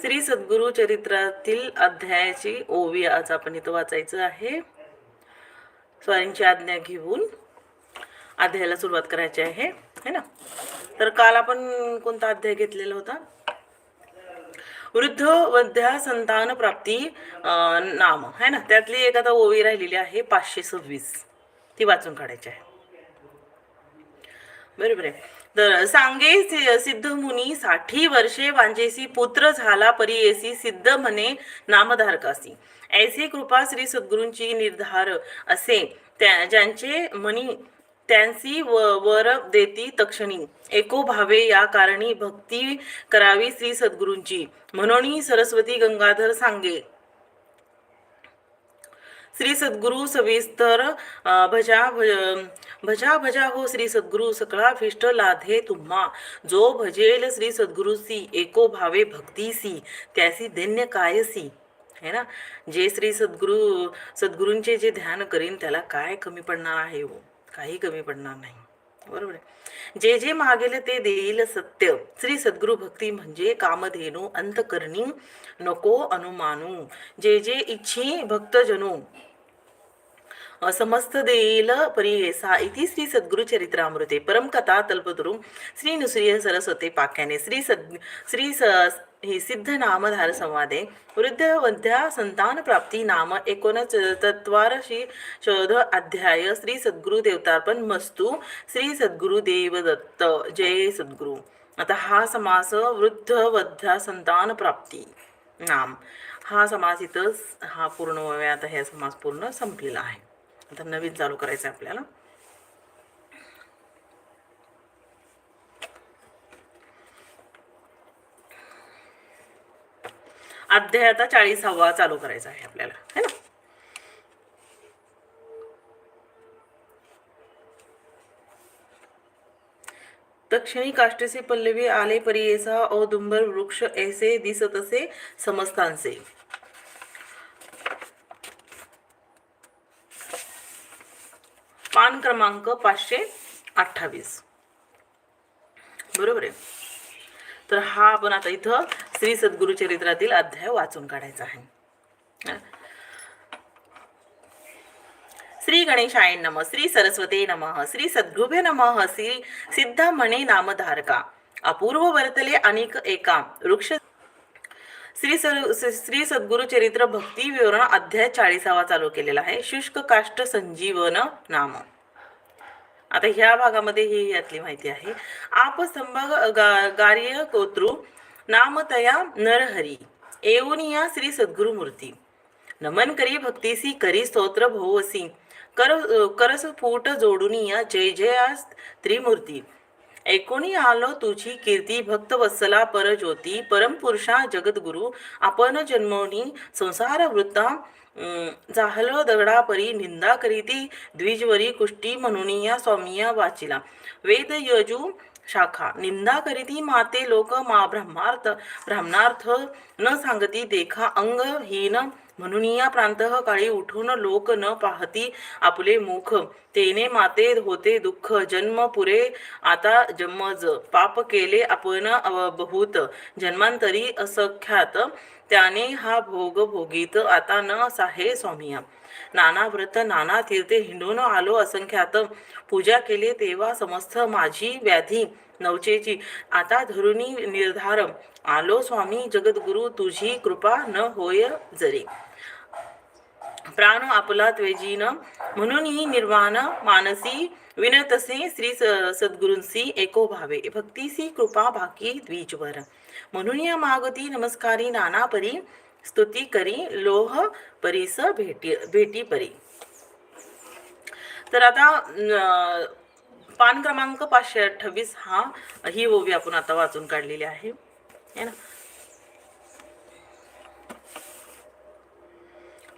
श्री सद्गुरु चरित्रातील अध्यायाची ओवी आज आपण इथं वाचायचं आहे. स्वारींची आज्ञा घेऊन अध्यायाला सुरुवात करायची आहे है ना? तर काल आपण कोणता अध्याय घेतलेला होता? वृद्ध वध्या संतान प्राप्ती नाम है ना? त्यातली एक आता ओवी राहिलेली आहे पाचशे सव्वीस. ती वाचून काढायची आहे. बरोबर आहे. तर सांगे सिद्ध मुनी साठी वर्षे वांजेसी पुत्र झाला परियेसी सिद्ध म्हणे नामधारकासी. ऐसी कृपा श्री सद्गुरूंची निर्धार असे. त्या ज्यांचे मनी त्यांसी व वर देती तक्षणी. एको भावे या कारणी भक्ती करावी श्री सद्गुरूंची. म्हणून सरस्वती गंगाधर सांगे श्री सद्गुरु सविस्तर भजा भज- भजा भजा हो श्री सद्गुरु सकळा फिष्ट लाधे तुम्हा. जो भजेल श्री सद्गुरुसी एको भावे भक्तीसी त्यासी धन्य कायसी है ना? जे श्री सद्गुरु सद्गुरूंचे जे ध्यान करीन त्याला काय कमी पडणार आहे हो? काही कमी पडणार नाही. बरोबर आहे? जे जे मागेल ते देईल सत्य. श्री सद्गुरु भक्ती म्हणजे कामधेनू अंतकरणी नको अनुमानू. जे जे इच्छी भक्तजनो समस्त देईल. परियेसा इति श्री सद्गुरु चरित्रामृते. परमकथा तल्पतरू श्री नुसरिय सरस्वते पाक्याने. श्री सद् श्री स हे सिद्ध नामधार संवादे. वृद्ध वध्या संतान प्राप्ती नाम एकोणचत्वारशी शोध अध्याय. श्री सद्गुरु देवतार्पण मस्तू. श्री सद्गुरु देवदत्त. जय सद्गुरु. आता हा समास वृद्ध वध्या संतान प्राप्ती नाम. हा समास इथंच हा पूर्ण आता हे समास पूर्ण संपलेला आहे. आता नवीन चालू करायचं आहे आपल्याला. अध्याय आता चाळीसावा चालू करायचा आहे आपल्याला है ना? दक्षिणी काष्टसे पल्लवी आले परियेसा औदुंबर वृक्ष ऐसे दिसत असे समस्तांचे पान क्रमांक पाचशे अठ्ठावीस. बरोबर आहे? तर हा आपण आता इथं श्री सद्गुरु चरित्रातील अध्याय वाचून काढायचा आहे. श्री गणेशाय नम श्री सरस्वते नम श्री सद्गुभे नम श्री सिद्ध म्हणे नामधारका अपूर्व वर्तले अनेक एका वृक्ष श्री सर श्री सद्गुरु चरित्र भक्ती विवरण अध्याय चाळीसावा चालू केलेला आहे. शुष्क काष्ट संजीवन नाम. आता ह्या भागामध्ये ही यातली माहिती आहे. आप गार्य कोत्रु नामतया नरहरी येऊन या श्री सद्गुरु मूर्ती. नमन करी भक्तीसी करी स्तोत्र भोवसी कर करस फूट करस्फुट या जय जयास त्रिमूर्ती. ऐकोणी आलो तुझी कीर्ती भक्त वत्सला परज्योती परमपुरुषा जगद्गुरु आपण जन्मोनी संसार वृत्ता जाहल दगडापरी निंदा करीती द्विजवरी कुष्टी म्हणून या स्वामिया वाचिला. वेद यजू शाखा. निंदा करीती माते लोक मा ब्रह्मार्थ ब्राह्मणार्थ न सांगती देखा अंगहीन म्हणून या प्रांत काळी उठून लोक न पाहती आपले मुख. तेने माते होते दुःख जन्म पुरे आता जमज पाप केले आपण अवभूत. बहुत जन्मांतरी असख्यात. त्याने हा भोग भोगीत आता न साहे स्वामिया. नाना व्रत नाना तीर्थे हिंडून आलो असंख्यात. पूजा केली तेव्हा समस्त माझी व्याधी नवचेची. आता धरुणी निर्धार. आलो स्वामी जगद्गुरु तुझी कृपा न होय जरी. प्राण आपला त्वेजीन. म्हणून ही निर्वाण मानसी विनतसे श्री स- सद्गुरूंसी एको भावे. भक्तीसी कृपा भाकी द्विजवर. म्हणून या मागती नमस्कारी नाना परी स्तुती करी लोह परीस भेटी भेटी परी. तर आता पान क्रमांक पाचशे अठ्ठावीस हा ही ओवी आपण आता वाचून काढलेली आहे. ना?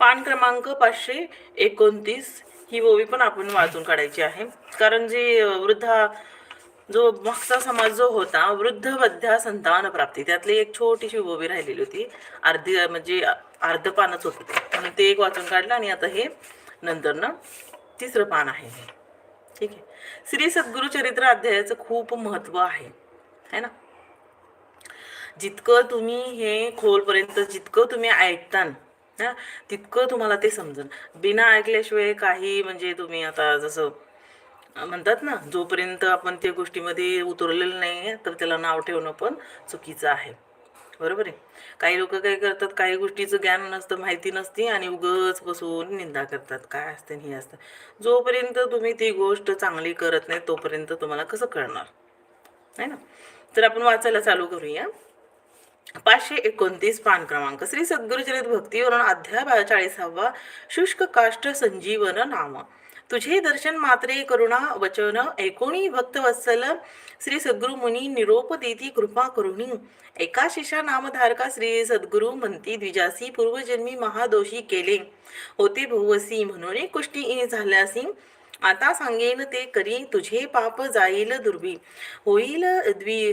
पान क्रमांक पाचशे एकोणतीस ही ओवी पण आपण वाचून काढायची आहे. कारण जी वृद्धा जो मागचा समाज जो होता वृद्ध वध्या संतान प्राप्ती त्यातली एक छोटीशी उभी राहिलेली होती. अर्धी म्हणजे अर्ध पानच होतं ते. म्हणून ते एक वाचून काढलं आणि आता हे नंतर ना तिसरं पान आहे ठीक आहे. श्री सद्गुरु चरित्र अध्यायाचं खूप महत्त्व आहे. है ना? जितकं तुम्ही हे खोलपर्यंत जितकं तुम्ही ऐकतान तितकं तुम्हाला ते समजन. बिना ऐकल्याशिवाय काही म्हणजे तुम्ही आता जसं म्हणतात ना जोपर्यंत आपण त्या गोष्टीमध्ये उतरलेलं नाही आहे तर त्याला नाव ठेवणं पण चुकीचं आहे. बरोबर आहे? काही लोक काय करतात काही गोष्टीचं ज्ञान नसतं माहिती नसते आणि उगच बसून निंदा करतात. काय असतं आणि हे असतं. जोपर्यंत तुम्ही ती गोष्ट चांगली करत नाही तोपर्यंत तुम्हाला कसं कळणार? आहे ना? तर आपण वाचायला चालू करूया. पाचशे एकोणतीस पान क्रमांक. श्री सद्गुरुचरित भक्तीवरून अध्याय चाळीसावा शुष्क काष्ट संजीवन नाम. तुझे दर्शन मात्रे करुणा वचन ऐकोणी भक्तवत्सल श्री सद्गुरु मुनी निरोप देती कृपा करुणी. एका शिषा नामधारका श्री सद्गुरु म्हणती द्विजासी पूर्वजन्मी महादोषी केले. होते भुवसी म्हणून कुष्टी झाल्यासी. आता सांगेन ते करी तुझे पाप जाईल दुर्बी होईल द्वि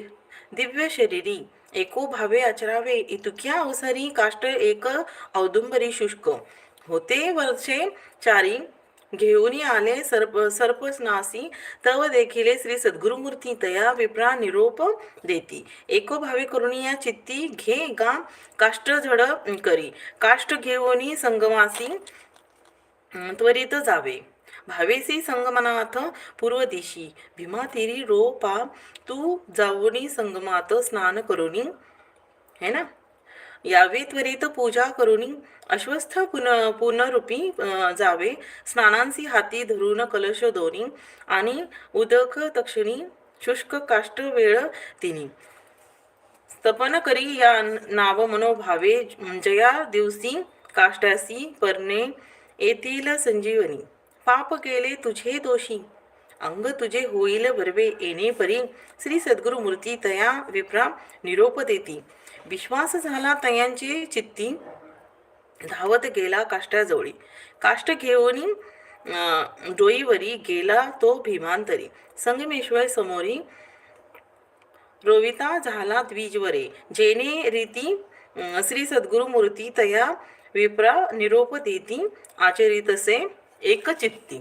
दिव्य शरीरी. एको भावे आचरावे इतुक्या अवसरी काष्ट एक औदुंबरी शुष्क. होते वर्षे चारी घेऊन आले सर्प सर्पस्नासी तव देखिले श्री सद्गुरुमूर्ती तया विप्रा निरोप देती. एको भावे करुणिया चित्ती घे गा काष्ट झड करी. काष्ट घेऊनी संगमासी त्वरित जावे. भावेसी संगमनाथ पूर्व दिशी भीमा तिरी तू जाऊनी संगमात स्नान करुनी. है ना? यावे त्वरित पूजा करून अश्वस्थ पुन पुनरूपी जावे. स्नानांसी हाती धरून कलश दोनी आणि उदक तक्षणी शुष्क काष्ट वेळ तिनी. स्तपन करी या नाव मनोभावे जया दिवसी काष्टासी परणे येथील संजीवनी. पाप केले तुझे दोषी अंग तुझे होईल बरवे येणे परी. श्री सद्गुरु मूर्ती तया विप्रा निरोप देती. विश्वास झाला तयांची चित्ती. धावत गेला काष्टाजवळी काष्ट घेऊन डोईवरी गेला तो भीमांतरी. संगमेश्वर समोरी रोविता झाला द्विजवरे. जेने रीती श्री सद्गुरु मूर्ती तया विप्रा निरोप देती आचरितसे एक चित्ती.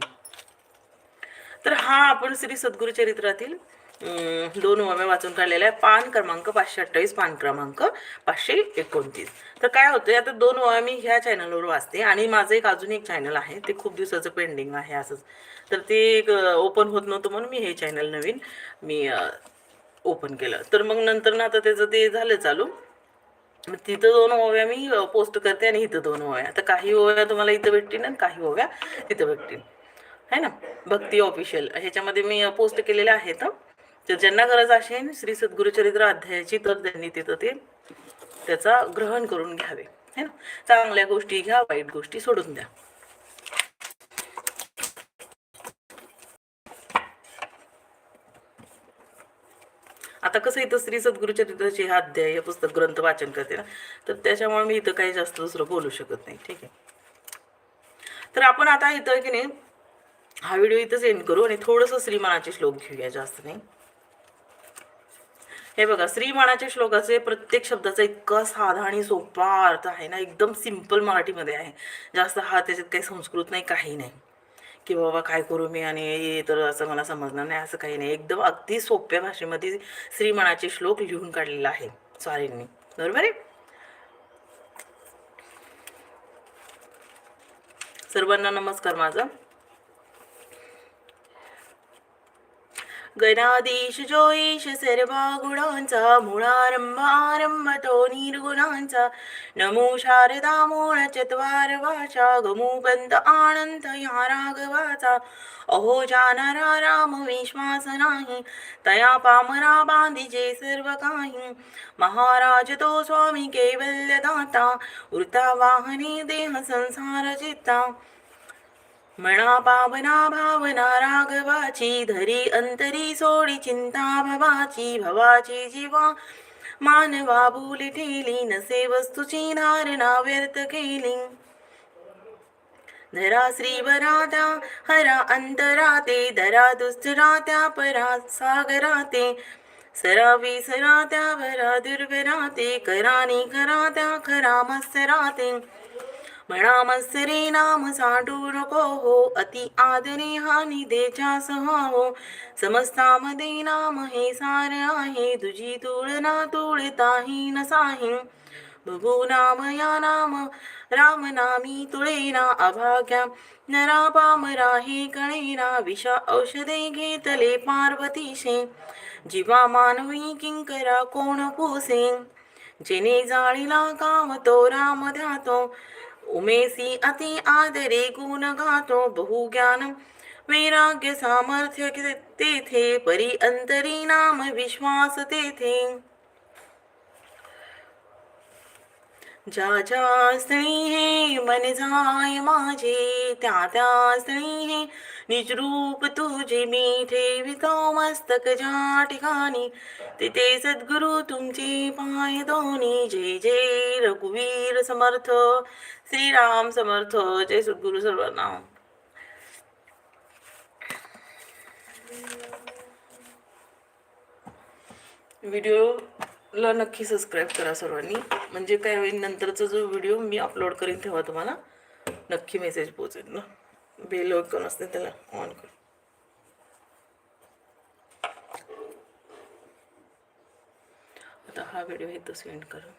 तर हा आपण श्री सद्गुरुचरित्रातील दोन ओव्या वाचून काढलेल्या आहे पान क्रमांक पाचशे अठ्ठावीस पान क्रमांक पाचशे एकोणतीस. तर काय होतं आता दोन ओव्या मी ह्या चॅनलवर वाचते आणि माझं एक अजून एक चॅनल आहे. ते खूप दिवसाचं पेंडिंग आहे असंच. तर ते ओपन होत नव्हतं म्हणून मी हे चॅनल नवीन मी ओपन केलं. तर मग नंतर ना आता त्याचं ते झालं चालू. मग तिथं दोन ओव्या मी पोस्ट करते आणि इथं दोन ओव्या. तर काही ओव्या तुम्हाला इथं भेटतील आणि काही ओव्या तिथं भेटतील. है ना? भक्ती ऑफिशियल ह्याच्यामध्ये मी पोस्ट केलेले आहेत तर ज्यांना गरज असेल श्री सद्गुरुचरित्र अध्यायाची तर त्यांनी तिथं ते त्याचा ग्रहण करून घ्यावे है ना? चांगल्या गोष्टी घ्या वाईट गोष्टी सोडून द्या. आता कसं इथं श्री सद्गुरुचरित्राचे हा अध्याय हे पुस्तक ग्रंथ वाचन करते ना तर त्याच्यामुळे मी इथं काही जास्त दुसरं बोलू शकत नाही ठीक आहे? तर आपण आता इथं की नाही हा व्हिडिओ इथंच एंड करू आणि थोडंसं श्रीमानाचे श्लोक घेऊया जास्त नाही. हे बघा श्रीमानाच्या श्लोकाचे प्रत्येक शब्दाचा इतका साधा आणि सोपा अर्थ आहे ना एकदम सिंपल मराठीमध्ये आहे. जास्त हा त्याच्यात काही संस्कृत नाही काही नाही. की बाबा काय करू मी आणि तर असं मला समजणार नाही असं काही नाही. एकदम अगदी सोप्या भाषेमध्ये श्रीमानाचे श्लोक लिहून काढलेला आहे स्वारींनी बरोबर आहे? सर्वांना नमस्कार माझा. गणाधीश जोईश सर्वा गुणांचा मुळारंभ आरंभ तो निर्गुणांचा. नमो शारदा मूळ चत्वार वाचा गमू आनंद या राघवाचा. अहो जाणारा राम विश्वास नाही तया पामरा बांधिजे सर्व काही. महाराज तो स्वामी केवल्यदाता वृता वाहने देह संसार चित्ता म्हणा पावना भावना राघवाची धरी अंतरी सोडी चिंता भवाची भवाची जीवा. मानवा भूली ठेली नसे वस्तूची धारणा व्यर्थ केली. धरा श्रीवरात्या हरा अंतराते धरा दुस्तरात्या परा सागराते. सरावी सरात्या भरा दुर्भराते करानी करात्या खरा मत्सराते. म्हणा मत्सरे नाम सांडू नको हो अति आदरे हानी देच्या सहा हो। समस्तामध्ये नाम हे सार आहे तुझी तुळना तुळताही नसाही। बघू नाम या नाम राम नामी तुळेना अभाग्या। नरा पामरा कळेना विषा औषधे घेतले पार्वतीशे। जीवा मानवी किंकरा कोण पोसे? जेने जाळीला काम तो राम ध्यातो उमेसी अति आदरे गुण गातो बहु ज्ञान वैराग्य सामर्थ्य तेथे परी अंतरी नाम विश्वास तेथे ज्या ज्या स्त्री हे मन जाय माझे त्या त्या स्त्री हे निजरूप तुझे मी ठेवितो मस्तक ज्या ठिकाणी. तिथे सद्गुरु तुमचे पाय दोन्ही जय जय रघुवीर समर्थ. श्रीराम समर्थ जय सद्गुरु सर्वांना ला नक्की सबस्क्राईब करा सर्वांनी. म्हणजे काय होईल नंतरचा जो व्हिडिओ मी अपलोड करीन तेव्हा तुम्हाला नक्की मेसेज पोहोचेल ना. बेल ऐकून असते त्याला ऑन कर. आता हा व्हिडिओ इथं सेंड करा.